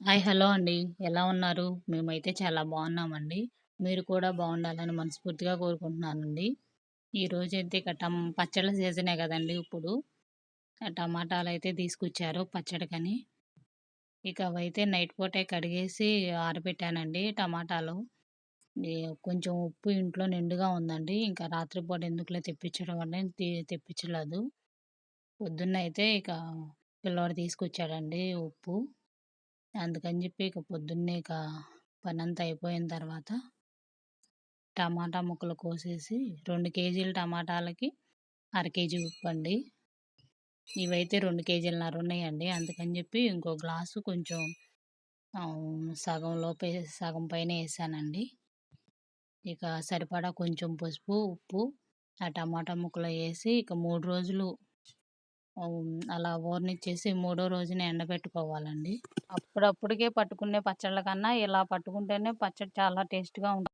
Hi hello అండి. ఎలా ఉన్నారు? మేమైతే చాలా బాగున్నామండి. మీరు కూడా బాగుండాలని మనస్ఫూర్తిగా కోరుకుంటున్నానండి. ఈరోజైతే ఇక టమ్ పచ్చళ్ళ సీజనే కదండి ఇప్పుడు. టమాటాలు అయితే తీసుకొచ్చారు పచ్చడికని. ఇక అవైతే నైట్ పూటే కడిగేసి ఆరబెట్టానండి టమాటాలు. కొంచెం ఉప్పు ఇంట్లో నిండుగా ఉందండి. ఇంకా రాత్రిపూట ఎందుకులే తెప్పించడం అనేది తెప్పించలేదు. పొద్దున్న అయితే ఇక పిల్లోడు తీసుకొచ్చాడండి ఉప్పు. అందుకని చెప్పి ఇక పొద్దున్నే ఇక అంతా అయిపోయిన తర్వాత టమాటా ముక్కలు కోసేసి రెండు కేజీల టమాటాలకి అర కేజీ ఉప్పు అండి. ఇవైతే రెండు కేజీలన్నర ఉన్నాయండి. అందుకని చెప్పి ఇంకో గ్లాసు కొంచెం సగం లోపే సగం పైన వేసానండి. ఇక సరిపడా కొంచెం పసుపు ఉప్పు ఆ టమాటా ముక్కలు వేసి ఇక మూడు రోజులు అలా ఊరనిచ్చేసి మూడో రోజున ఎండబెట్టుకోవాలండి. అప్పుడప్పుడుకే పట్టుకునే పచ్చళ్ళ కన్నా ఇలా పట్టుకుంటేనే పచ్చడి చాలా టేస్ట్గా ఉంటుంది.